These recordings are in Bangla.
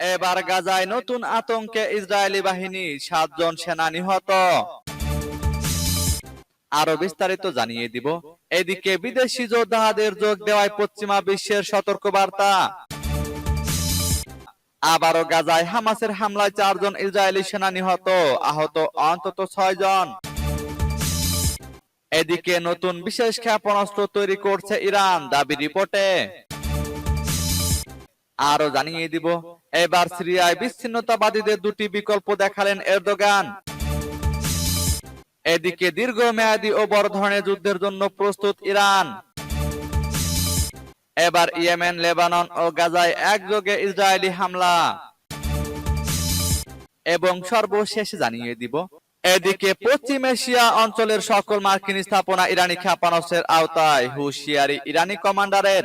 এবার গাজায় নতুন আতঙ্কে ইসরায়েলি বাহিনী সাতজন সেনা নিহত। আরও বিস্তারিত জানিয়ে দিব। এদিকে বিদেশি যোদ্ধাদের যোগ দেওয়ায় পশ্চিমা বিশ্বের সতর্কবার্তা। আবারও গাজায় হামাসের হামলায় চারজন ইসরায়েলি সেনা নিহত, আহত অন্তত ছয় জন এদিকে নতুন বিশেষ ক্ষেপণাস্ত্র তৈরি করছে ইরান, দাবি রিপোর্টে। আরও জানিয়ে দিব। এবার সিরিয়ায় বিচ্ছিন্নতাবাদীদের দুটি বিকল্প দেখালেন এরদোগান। এদিকে দীর্ঘমেয়াদী ও বড় ধরনের যুদ্ধের জন্য প্রস্তুত ইরান। এবার ইয়েমেন, লেবানন ও গাজায় একযোগে ইসরায়েলি হামলা। এবং সর্বশেষ জানিয়ে দিব, এদিকে পশ্চিম এশিয়া অঞ্চলের সকল মার্কিন স্থাপনা ইরানি ক্ষেপণাস্ত্রের আওতায় হুঁশিয়ারি ইরানি কমান্ডারের।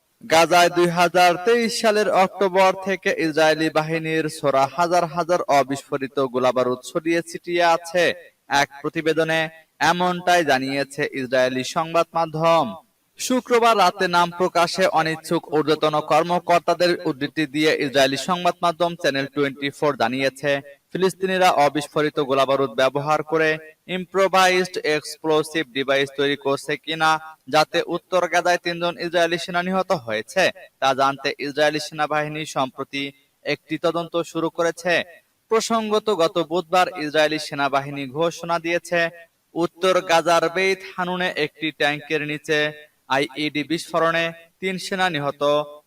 গাজায় দুই সালের অক্টোবর থেকে ইসরায়েলি বাহিনীর ছোড়া হাজার হাজার অবিস্ফোরিত গোলাবারুদ ছড়িয়ে ছিটিয়ে আছে। এক প্রতিবেদনে এমনটাই জানিয়েছে ইসরায়েলি সংবাদ মাধ্যম। শুক্রবার রাতে নাম প্রকাশে অনিচ্ছুক ঊর্ধ্বতন কর্মকর্তাদের উদ্ধৃতি দিয়ে ইসরায়েলি সংবাদ মাধ্যম চ্যানেল টোয়েন্টি জানিয়েছে ফিলিস্তিনিরা অবিস্ফোরিত গোলাবারুদ ব্যবহার করে ইম্প্রোভাইজড এক্সপ্লোসিভ ডিভাইস তৈরি করছে কিনা, যাতে উত্তর গাজায় তিনজন ইসরায়েলি সেনা নিহত হয়েছে, তা জানতে ইসরায়েলি সেনাবাহিনী সম্প্রতি একটি তদন্ত শুরু করেছে। প্রসঙ্গত, গত বুধবার ইসরায়েলি সেনাবাহিনী ঘোষণা দিয়েছে, উত্তর গাজার বেইত হানুনে একটি ট্যাঙ্কের নিচে আইইডি বিস্ফোরণে তিন সেনা নিহত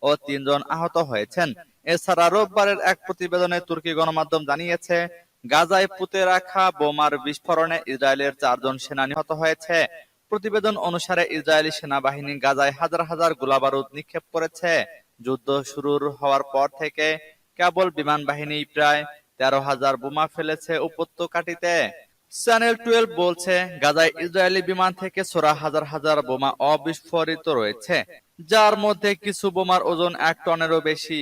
ও তিনজন আহত হয়েছেন। এছাড়া রোববারের এক প্রতিবেদনে তুর্কি গণমাধ্যম জানিয়েছে, গাজায় পুঁতে রাখা বোমার বিস্ফোরণে ইসরায়েলের চারজন সেনা নিহত হয়েছে। প্রতিবেদন অনুসারে ইসরায়েলি সেনাবাহিনী গাজায় হাজার হাজার গোলাবারুদ নিক্ষেপ করেছে। যুদ্ধ শুরুর হওয়ার পর থেকে কেবল বিমান বাহিনী প্রায় তেরো হাজার বোমা ফেলেছে উপত্যকাটিতে। চ্যানেল টুয়েলভ বলছে, গাজায় ইসরায়েলি বিমান থেকে ছোড়া হাজার হাজার বোমা অবিস্ফোরিত রয়েছে, যার মধ্যে কিছু বোমার ওজন এক টনেরও বেশি।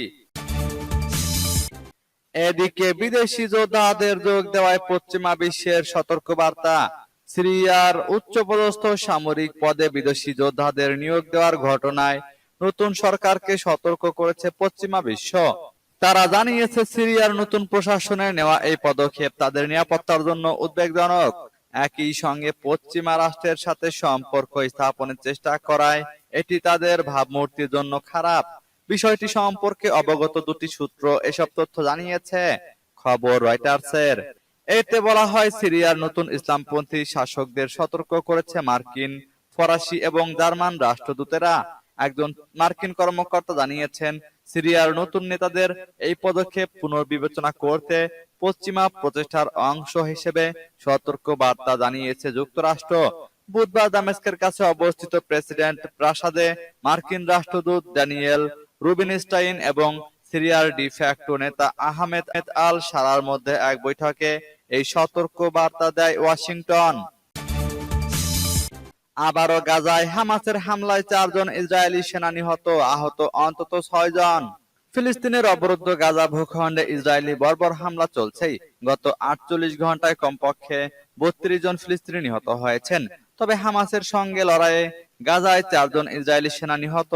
এদিকে বিদেশি যোদ্ধাদের যোগ দেওয়ায় পশ্চিমা বিশ্বের সতর্কবার্তা। সিরিয়ার উচ্চপদস্থ সামরিক পদে বিদেশি যোদ্ধাদের নিয়োগ দেওয়ার ঘটনায় নতুন সরকারকে সতর্ক করেছে পশ্চিমা বিশ্ব। তারা জানিয়েছে, সিরিয়ার নতুন প্রশাসনের নেওয়া এই পদক্ষেপ তাদের নিরাপত্তার জন্য উদ্বেগজনক। একই সঙ্গে পশ্চিমা রাষ্ট্রের সাথে সম্পর্ক স্থাপনের চেষ্টা করায় এটি তাদের ভাবমূর্তির জন্য খারাপ। বিষয়টি সম্পর্কে অবগত দুটি সূত্র এসব তথ্য জানিয়েছে খবর রয়টার্সের। এতে বলা হয়, সিরিয়ার নতুন ইসলামপন্থী শাসকদের সতর্ক করেছে মার্কিন ফরাসি এবং জার্মান রাষ্ট্রদূতেরা। একজন মার্কিন কর্মকর্তা জানিয়েছেন, সিরিয়ার নতুন নেতাদের এই পদক্ষেপ পুনর্বিবেচনা করতে পশ্চিমা প্রচেষ্টার অংশ হিসেবে সতর্ক বার্তা জানিয়েছে যুক্তরাষ্ট্র। বুধবার দামেস্কের কাছে অবস্থিত প্রেসিডেন্ট প্রাসাদে মার্কিন রাষ্ট্রদূত ড্যানিয়েল রুবিনস্টাইন এবং সিরিয়ার ডিফ্যাক্টো নেতা আহমেদ আল সারার মধ্যে এক বৈঠকে এই সতর্ক বার্তা দেয় ওয়াশিংটন। আবারও গাজায় হামাসের হামলায় চারজন ইসরায়েলি সেনা নিহত, আহত অন্তত ছয় জন ফিলিস্তিনের অবরুদ্ধ গাজা ভূখণ্ডে ইসরায়েলি বর্বর হামলা চলছেই। গত আটচল্লিশ ঘন্টায় কমপক্ষে বত্রিশ জন ফিলিস্তিনি নিহত হয়েছেন। তবে হামাসের সঙ্গে লড়াইয়ে গাজায় চারজন ইসরায়েলি সেনা নিহত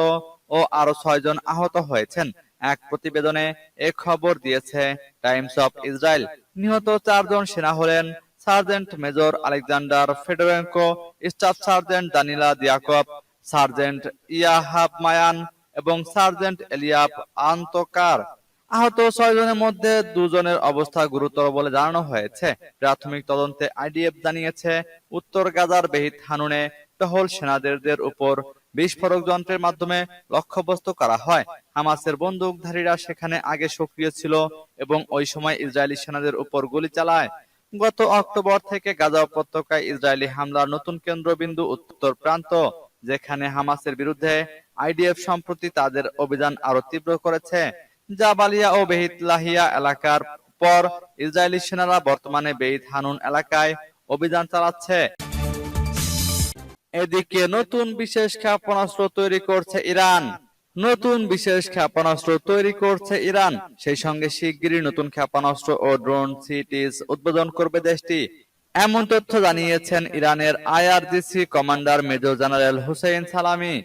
ও আরও ছয় জন আহত হয়েছেন। এক প্রতিবেদনে এ খবর দিয়েছে, টাইমস অফ ইসরায়েল। নিহত চারজন সেনা হলেন sergeant major Alexander Fedorenko, staff sergeant Danila Diakov, sergeant Yahav Maayan এবং সার্জেন্ট এলিয়াব আন্তকার। আহত ছয়জনের মধ্যে দুজনের অবস্থা গুরুতর বলে জানানো হয়েছে। প্রাথমিক তদন্তে আইডিএফ জানিয়েছে, উত্তর গাজার বেহিত হানুনে টহল সেনাদের উপর বিস্ফোরক যন্ত্রের মাধ্যমে লক্ষ্যবস্তু করা হয়। হামাসের বন্দুকধারীরা সেখানে আগে সক্রিয় ছিল এবং ওই সময় ইসরায়েলি সেনাদের উপর গুলি চালায়। গত অক্টোবর থেকে গাজা উপত্যকায় ইসরায়েলি হামলার নতুন কেন্দ্রবিন্দু উত্তর প্রান্ত, যেখানে হামাসের বিরুদ্ধে আইডিএফ সম্প্রতি তাদের অভিযান আরও তীব্র করেছে। জাবালিয়া ও বেহিত লাহিয়া এলাকার পর ইসরায়েলি সেনারা বর্তমানে বেইত হানুন এলাকায় অভিযান চালাচ্ছে। এদিকে নতুন বিশেষ ক্ষেপণাস্ত্র তৈরি করছে ইরান। নতুন বিশেষ ক্ষেপণাস্ত্র তৈরি করছে ইরান। সেই সঙ্গে শিগগিরই নতুন ক্ষেপণাস্ত্র ও ড্রোন সিটিস উদ্বোধন করবে দেশটি। এমন তথ্য জানিয়েছেন ইরানের IRGC commander major general Hossein Salami.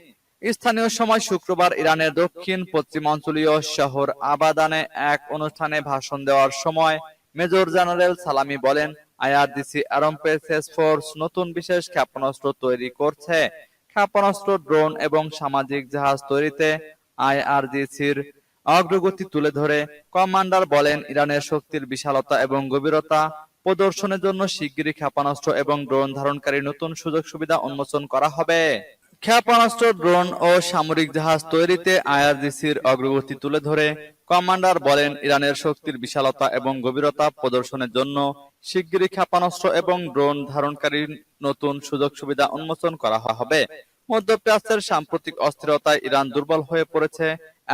স্থানীয় সময় শুক্রবার ইরানের দক্ষিণ, পশ্চিমাঞ্চলীয় শহর আবাদানে এক অনুষ্ঠানে ভাষণ দেওয়ার সময় মেজর জেনারেল সালামি বলেন আইআরডিসি অ্যারোস্পেস ফোর্স নতুন বিশেষ ক্ষেপণাস্ত্র তৈরি করছে। ক্ষেপণাস্ত্র, ড্রোন এবং সামাজিক জাহাজ তৈরিতে আইআরডিসির অগ্রগতি তুলে ধরে। কমান্ডার বলেন, ইরানের শক্তির বিশালতা এবং গভীরতা প্রদর্শনের জন্য শিগগিরই ক্ষেপণাস্ত্র এবং ড্রোন ধারণকারী নতুন সুযোগ সুবিধা উন্মোচন করা হবে। ক্ষেপণাস্ত্র, ড্রোন ও সামরিক জাহাজ তৈরিতে আইআরজিসির অগ্রগতি তুলে ধরে, কমান্ডার বলেন, ইরানের শক্তির বিশালতা এবং গভীরতা প্রদর্শনের জন্য শিগগিরই ক্ষেপণাস্ত্র এবং ড্রোন ধারণকারী নতুন সুযোগ সুবিধা উন্মোচন করা হবে। মধ্যপ্রাচ্যের সাম্প্রতিক অস্থিরতায় ইরান দুর্বল হয়ে পড়েছে,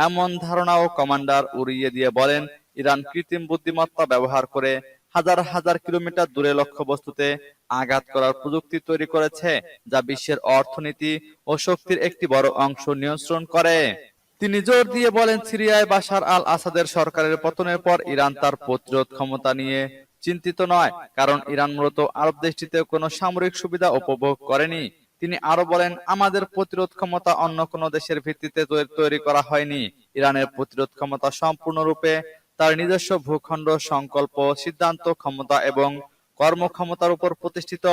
এমন ধারণাও কমান্ডার উড়িয়ে দিয়ে বলেন, ইরান কৃত্রিম বুদ্ধিমত্তা ব্যবহার করে হাজার হাজার কিলোমিটার দূরে লক্ষ্যবস্তুতে আঘাত করার প্রযুক্তি তৈরি করেছে, যা বিশ্বের অর্থনীতি ও শক্তির একটি বড় অংশ নিয়ন্ত্রণ করে। তিনি জোর দিয়ে বলেন, সিরিয়ায় বাশার আল আসাদের সরকারের পতনের পর ইরান তার প্রতিরোধ ক্ষমতা নিয়ে চিন্তিত নয়, কারণ ইরান মূলত আরব দেশটিতে কোনো সামরিক সুবিধা উপভোগ করেনি। তিনি আরও বলেন, আমাদের প্রতিরোধ ক্ষমতা অন্য কোনো দেশের ভিত্তিতে তৈরি করা হয়নি। ইরানের প্রতিরোধ ক্ষমতা সম্পূর্ণরূপে তার নিজস্ব ভূখণ্ড, সংকল্প, সিদ্ধান্ত, ক্ষমতা এবং কর্মক্ষমতার উপর প্রতিষ্ঠিত।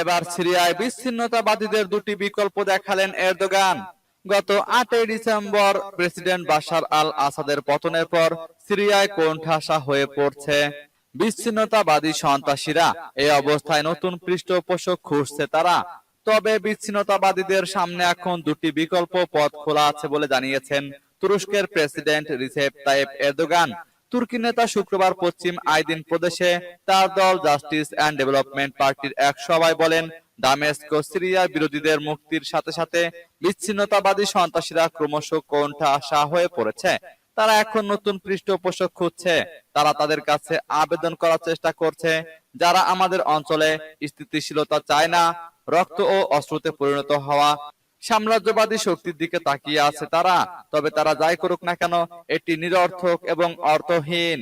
এবার সিরিয়ায় বিচ্ছিন্নতাবাদীদের দুটি বিকল্প দেখালেন এরদোগান। গত আটই ডিসেম্বর প্রেসিডেন্ট বাশার আল আসাদের পতনের পর সিরিয়ায় কোণঠাসা হয়ে পড়ছে বিচ্ছিন্নতাবাদী সন্ত্রাসীরা। এই অবস্থায় নতুন পৃষ্ঠপোষক খুঁজছে তারা। তবে বিচ্ছিন্নতাবাদীদের সামনে এখন দুটি বিকল্প পথ খোলা আছে বলে জানিয়েছেন তুরস্কের প্রেসিডেন্ট রিসেপ তাইপ এরদোগান তুর্কি নেতা শুক্রবার পশ্চিম আইদিন প্রদেশে তার দল জাস্টিস অ্যান্ড ডেভেলপমেন্ট পার্টির এক সভায় বলেন, দামেস্ক সিরিয়ার বিরোধীদের মুক্তির সাথে সাথে বিচ্ছিন্নতাবাদী সন্ত্রাসীরা ক্রমশ কোণঠাসা হয়ে পড়েছে। তারা এখন নতুন পৃষ্ঠপোষক খুঁজছে। তারা তাদের কাছে আবেদন করার চেষ্টা করছে। যারা আমাদের অঞ্চলে স্থিতিশীলতা চায় না, রক্ত ও অস্ত্রতে পরিণত হওয়া সাম্রাজ্যবাদী শক্তির দিকে তাকিয়ে আছে তারা, তবে তারা যাই করুক না কেন, এটি নিরর্থক এবং অর্থহীন।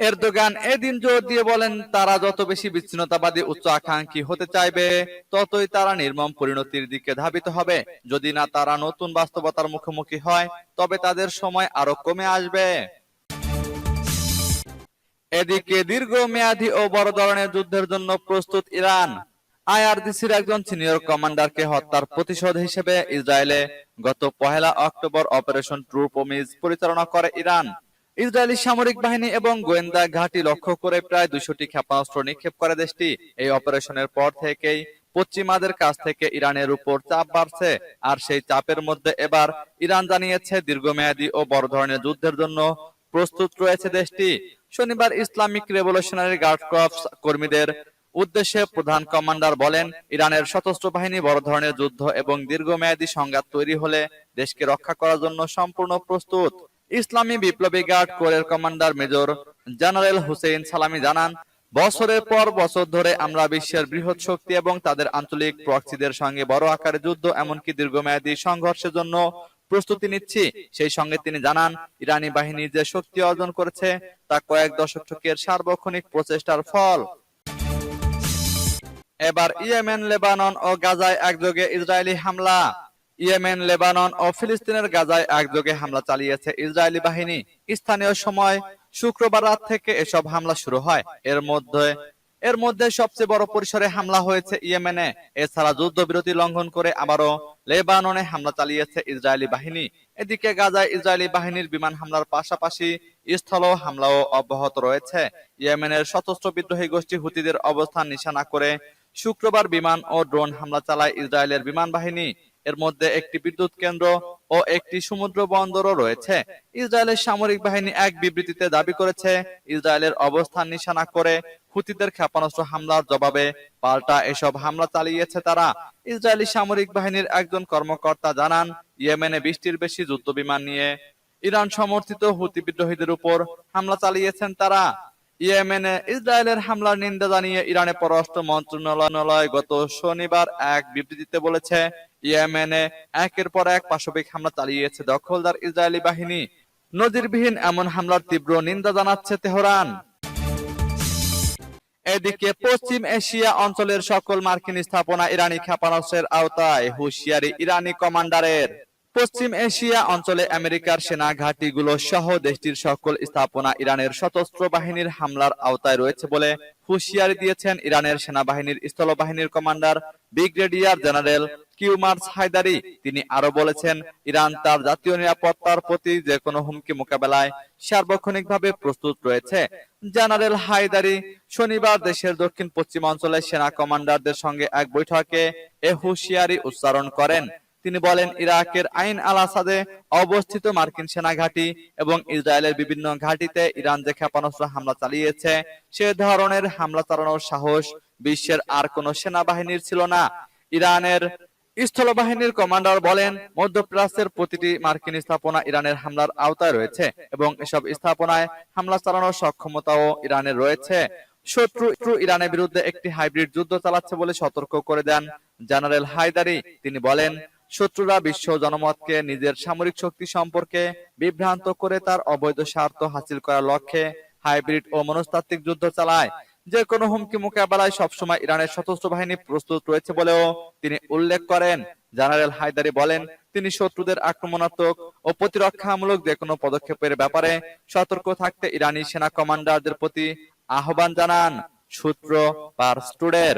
এরদোগান এদিন জোর দিয়ে বলেন, তারা যত বেশি বিচ্ছিন্নতাবাদী উচ্চ আকাঙ্ক্ষী হতে চাইবে, ততই তারা নির্মম পরিণতির দিকে ধাবিত হবে। যদি না তারা নতুন বাস্তবতার মুখোমুখি হয়, তবে তাদের সময় আরও কমে আসবে। এদিকে দীর্ঘমেয়াদী ও বড় ধরনের যুদ্ধের জন্য প্রস্তুত ইরান। আইআরডিসির একজন সিনিয়র কমান্ডারকে হত্যার প্রতিশোধ হিসেবে ইসরায়েলে গত পহেলা অক্টোবর অপারেশন ট্রু প্রমিজ পরিচালনা করে ইরান। ইসরায়েলি সামরিক বাহিনী এবং গোয়েন্দা ঘাঁটি লক্ষ্য করে প্রায় দুশোটি ক্ষেপণাস্ত্র নিক্ষেপ করে দেশটি। এই অপারেশনের পর থেকেই পশ্চিমাদের কাছ থেকে ইরানের উপর চাপ বাড়ছে, আর সেই চাপের মধ্যে এবার ইরান জানিয়েছে দীর্ঘমেয়াদী ও বড় ধরনের যুদ্ধের জন্য প্রস্তুত রয়েছে দেশটি। শনিবার ইসলামিক রেভলিউশনারি গার্ড কর্পস কর্মীদের উদ্দেশ্যে প্রধান কমান্ডার বলেন, ইরানের সশস্ত্র বাহিনী বড় ধরনের যুদ্ধ এবং দীর্ঘমেয়াদী সংঘাত তৈরি হলে দেশকে রক্ষা করার জন্য সম্পূর্ণ প্রস্তুত। ইসলামী বিপ্লবী গার্ড কোরের কমান্ডার মেজর জেনারেল হুসেইন সালামি জানান, বছরের পর বছর ধরে আমরা বিশ্বের বৃহৎ শক্তি এবং তাদের আঞ্চলিক প্রক্সিদের সঙ্গে বড় আকারে যুদ্ধ এমনকি দীর্ঘমেয়াদী সংঘর্ষের জন্য প্রস্তুতি নিচ্ছি। সেই সঙ্গে তিনি জানান, ইরানি বাহিনী যে শক্তি অর্জন করেছে তা কয়েক দশকের সার্বক্ষণিক প্রচেষ্টার ফল। এবার ইয়েমেন লেবানন ও গাজায় একযোগে ইসরায়েলি হামলা। ইয়েমেন লেবানন ও ফিলিস্তিনের গাজায় একযোগে হামলা চালিয়েছে ইসরায়েলি বাহিনী। স্থানীয় সময় শুক্রবার রাত থেকে এসব হামলা শুরু হয়। এর মধ্যে এর মধ্যে সবচেয়ে বড় পরিসরে হামলা হয়েছে ইয়েমেনে। এছাড়া যুদ্ধবিরতি লঙ্ঘন করে আবারও লেবাননে হামলা চালিয়েছে ইসরায়েলি বাহিনী। এদিকে গাজায় ইসরায়েলি বাহিনীর বিমান হামলার পাশাপাশি স্থল হামলাও অব্যাহত রয়েছে। ইয়েমেনের সশস্ত্র বিদ্রোহী গোষ্ঠী হুতিদের অবস্থান নিশানা করে শুক্রবার বিমান ও ড্রোন হামলা চালায় ইসরায়েলের বিমান বাহিনী। এর মধ্যে একটি বিদ্যুৎ কেন্দ্র ও একটি সমুদ্র বন্দরও রয়েছে। ইসরায়েলের সামরিক বাহিনী এক বিবৃতিতে দাবি করেছে, ইসরায়েলের অবস্থান নিশানা করে হুতিদের ক্ষেপণাস্ত্র হামলার জবাবে পাল্টা এসব হামলা চালিয়েছে তারা। ইসরায়েলি সামরিক বাহিনীর একজন কর্মকর্তা জানান, ইয়েমেনে বৃষ্টির বেশি যুদ্ধ বিমান নিয়ে ইরান সমর্থিত হুতি বিদ্রোহীদের উপর হামলা চালিয়েছেন তারা। ইয়েমেনে ইসরায়েলের হামলার নিন্দা জানিয়ে ইরানের পররাষ্ট্র মন্ত্রণালয় গত শনিবার এক বিবৃতিতে বলেছে, ইয়েমেনে একের পর এক পাশবিক হামলা চালিয়েছে দখলদার ইসরায়েলি বাহিনী। নজিরবিহীন এমন হামলার তীব্র নিন্দা জানাচ্ছে তেহরান। এদিকে পশ্চিম এশিয়া অঞ্চলের সকল মার্কিন স্থাপনা ইরানি ক্ষেপণাস্ত্রের আওতায় হুঁশিয়ারি ইরানি কমান্ডারের। পশ্চিম এশিয়া অঞ্চলে আমেরিকার সেনা ঘাঁটিগুলো সহ দেশটির সকল স্থাপনা ইরানের সশস্ত্র বাহিনীর হামলার আওতায় রয়েছে বলে হুঁশিয়ারি দিয়েছেন ইরানের সেনাবাহিনীর স্থলবাহিনীর commander brigadier general Kiumars Heydari. তিনি আরও বলেছেন, ইরান তার জাতীয় নিরাপত্তার প্রতি যে কোনো হুমকি মোকাবেলায় সার্বক্ষণিকভাবে প্রস্তুত রয়েছে। জেনারেল হায়দারি শনিবার দেশের দক্ষিণ পশ্চিম অঞ্চলের সেনা কমান্ডারদের সঙ্গে এক বৈঠকে এ হুঁশিয়ারি উচ্চারণ করেন। তিনি বলেন, ইরাকের আইন আল আসাদে অবস্থিত মার্কিন সেনা ঘাঁটি এবং ইসরায়েলের বিভিন্ন ঘাঁটিতে ইরান যে ক্ষেপণাস্ত্র হামলা চালিয়েছে, সে ধরনের হামলা চালানোর সাহস বিশ্বের আর কোনো সেনাবাহিনীর ছিল না। ইরানের স্থলবাহিনীর কমান্ডার বলেন, মধ্যপ্রাচ্যের প্রতিটি মার্কিন স্থাপনা ইরানের হামলার আওতায় রয়েছে এবং এসব স্থাপনায় হামলা চালানোর সক্ষমতাও ইরানের রয়েছে। শত্রু ইরানের বিরুদ্ধে একটি হাইব্রিড যুদ্ধ চালাচ্ছে বলে সতর্ক করে দেন জেনারেল হায়দারি। তিনি বলেন শত্রুরা বিশ্ব জনমতকে নিজের সামরিক শক্তি সম্পর্কে বিভ্রান্ত করে তার অবৈধ স্বার্থ হাসিল করার লক্ষ্যে হাইব্রিড ও মনস্তাত্ত্বিক যুদ্ধ চালায়। যে কোনো হুমকি মোকাবেলায় সবসময় ইরানের সশস্ত্র বাহিনী প্রস্তুত রয়েছে বলেও তিনি উল্লেখ করেন। জেনারেল হায়দারি বলেন, তিনি শত্রুদের আক্রমণাত্মক ও প্রতিরক্ষামূলক যে কোনো পদক্ষেপের ব্যাপারে সতর্ক থাকতে ইরানি সেনা কমান্ডারদের প্রতি আহ্বান জানান। সূত্র পার স্টুডের